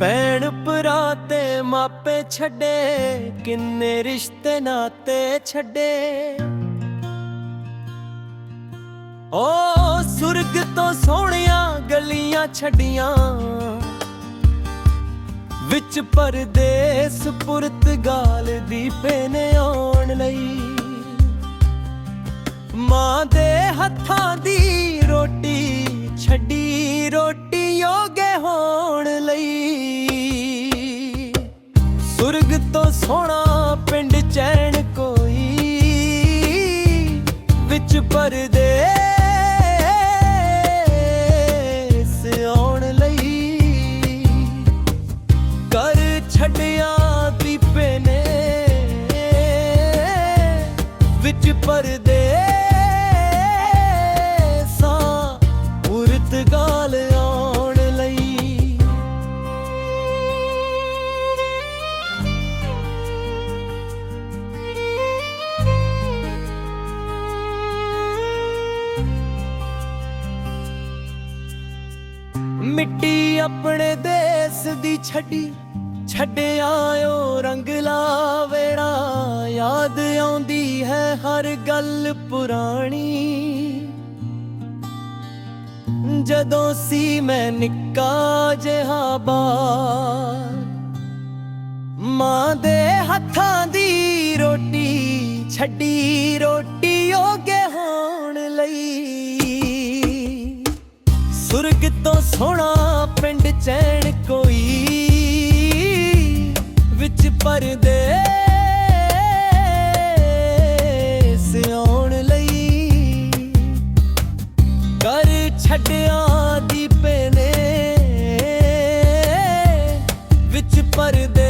ਭੈਣ ਭਰਾ ਤੇ ਮਾਪੇ ਛੱਡੇ, ਕਿੰਨੇ ਰਿਸ਼ਤੇ ਨਾਤੇ ਛੱਡੇ। ਓ ਸੁਰਗ ਤੋਂ ਸੋਹਣੀਆਂ ਗਲੀਆਂ ਛੱਡੀਆਂ, ਵਿੱਚ ਪਰਦੇਸ ਪੁਰਤਗਾਲ ਦੀ ਨੇ ਆਉਣ ਲਈ। ਮਾਂ ਦੇ ਹੱਥਾਂ ਦੀ ਰੋਟੀ ਛੱਡੀ, ਰੋਟੀ ਯੋਗੇ ਹੋਣ ਲਈ। ਸੁਰਗ ਤੋਂ ਸੋਹਣਾ ਪਿੰਡ ਚੈਨ ਕੋਈ ਵਿੱਚ ਪਰਦੇਸ ਆਉਣ ਲਈ। ਕਰ ਛੱਡਿਆ ਦੀਪੇ ਨੇ ਵਿੱਚ ਪਰਦੇਸਾਂ ਮਿੱਟੀ ਆਪਣੇ ਦੇਸ ਦੀ ਛੱਡੀ, ਛੱਡਿਆ ਓ ਰੰਗਲਾ ਵੇੜਾ ਯਾਦ ਆਉਂਦੀ ਹੈ ਹਰ ਗੱਲ ਪੁਰਾਣੀ। ਜਦੋਂ ਸੀ ਮੈਂ ਨਿੱਕਾ ਜਿਹਾ ਬਾਰ ਮਾਂ ਦੇ ਹੱਥਾਂ ਦੀ ਰੋਟੀ ਛੱਡੀ ਰੋਟੀ। ਤੋਂ ਸੋਹਣਾ ਪਿੰਡ ਚੈਣ ਕੋਈ ਵਿੱਚ ਪਰਦੇ ਸਿਉਣ ਲਈ। ਕਰ ਛੱਡਿਆ ਦੀਪੇ ਨੇ ਵਿੱਚ ਪਰਦੇ